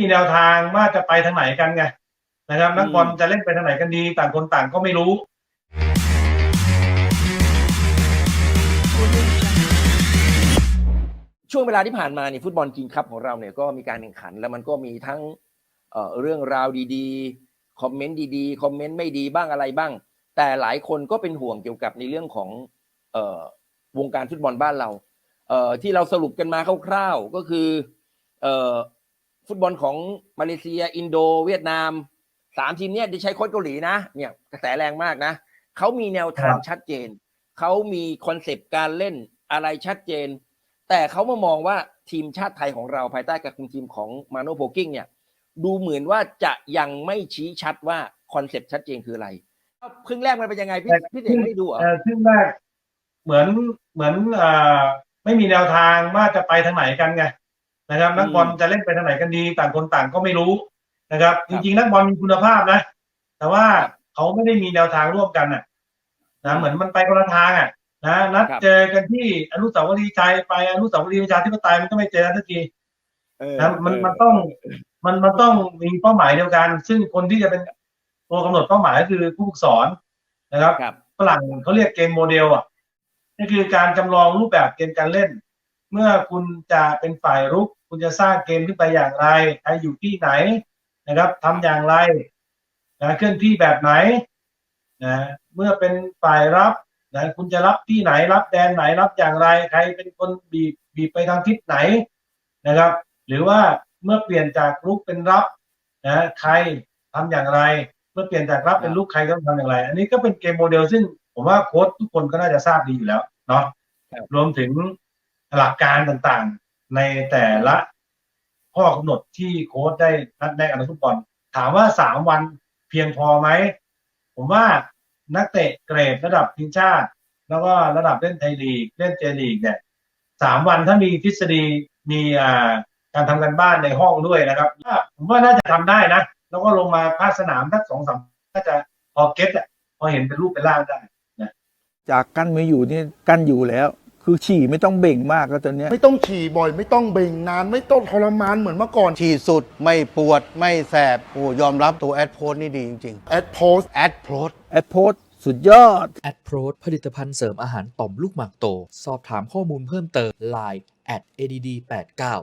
มีแนวทางว่าจะไปทางไหนกันไงนะครับนักบอลจะเล่นไปทางไหนกันดี ต่างคนต่างก็ไม่รู้ช่วงเวลาที่ผ่านมาเนี่ยฟุตบอลคิงคัพของเราเนี่ยก็มีการแข่งขัน แล้วมันก็มีทั้งเอ่อเรื่องราวดีๆ คอมเมนต์ดีๆ คอมเมนต์ไม่ดีบ้างอะไรบ้าง แต่หลายคนก็เป็นห่วงเกี่ยวกับในเรื่องของเอ่อวงการฟุตบอลบ้านเราเอ่อที่เราสรุปกันมาคร่าวๆก็คือเอ่อ ฟุตบอลของมาเลเซีย อินโด เวียดนามสามทีมเนี่ยที่ใช้โค้ชเกาหลีนะ เนี่ยกระแสแรงมากนะเขามีแนวทางครับชัดเจนเขามีคอนเซปต์การเล่นอะไรชัดเจน แต่เขามามองว่าทีมชาติไทยของเราภายใต้การคุมทีมของมาโนโพกิ้งเนี่ย ดูเหมือนว่าจะยังไม่ชี้ชัดว่าคอนเซปต์ชัดเจนคืออะไรครึ่งแรกมันเป็นยังไงพี่แต่พี่เด็กไม่ดูเหรอเอ่อซึ่งแรกเหมือนเหมือนเอ่อไม่มีแนวทางว่าจะไปทางไหนกันไง นะครับนักบอลจะเล่นไปทางไหนกันดีต่างคนต่างก็ไม่รู้นะครับ จริงๆนักบอลมีคุณภาพนะ แต่ว่าเขาไม่ได้มีแนวทางร่วมกันน่ะนะเหมือนมันไปคนละทางอะนะนัดเจอกันที่อนุสาวรีย์ชัยไปอนุสาวรีย์ประชาธิปไตยมันก็ไม่เจอกันสักทีเออนะมันมันต้องมันมันต้องมีเป้าหมายเดียวกัน ซึ่งคนที่จะเป็นตัวกำหนดเป้าหมายก็คือผู้ฝึกสอนนะครับครับฝรั่งเขาเรียกเกมโมเดลอะนี่คือการจำลองรูปแบบเกมการเล่น เมื่อคุณจะเป็นฝ่ายรุก คุณจะสร้างเกมขึ้นไปอย่างไรใครอยู่ที่ไหนนะครับทำอย่างไรนะเคลื่อนที่แบบไหนนะเมื่อเป็นฝ่ายรับนะคุณจะรับที่ไหนรับแดนไหนรับอย่างไร ใครเป็นคนบีบบีบไปทางทิศไหนนะครับ หรือว่าเมื่อเปลี่ยนจากรุกเป็นรับนะใครทำอย่างไร เมื่อเปลี่ยนจากรับเป็นลูกใครต้องทำอย่างไร อันนี้ก็เป็นเกมโมเดลซึ่งผมว่าโค้ชทุกคนก็น่าจะทราบดีอยู่แล้วเนาะครับรวมถึงหลักการต่างๆ ในแต่ละข้อกำหนดที่โค้ชได้นัดแนะกับนักฟุตบอลถามว่าสามวันเพียงพอไหม ผมว่านักเตะเกรดระดับทีมชาติ แล้วก็ระดับเล่นไทยลีกเล่นเจลีกเนี่ยสามวันถ้ามีทฤษฎีมีอ่าการทำกันบ้านในห้องด้วยนะครับผมว่าน่าจะทำได้นะ แล้วก็ลงมาภาคสนามทักสองสามน่าจะพอเก็ตอะพอเห็นเป็นรูปเป็นร่างได้จากกั้นไม่อยู่นี่กั้นอยู่แล้ว คือฉี่ไม่ต้องเบ่งมากแล้วตอนเนี้ยไม่ต้องฉี่บ่อย ไม่ต้องเบ่งนานไม่ต้องทรมานเหมือนเมื่อก่อนฉีดสุดไม่ปวดไม่แสบโอ้ยอมรับตัวแอดโพสนี่ดีจริงแอดโพสๆแอดโพสแอดโพสสุดยอด แอดโพรดผลิตภัณฑ์เสริมอาหารต่อมลูกหมากโต สอบถามข้อมูลเพิ่มเติม Line at add89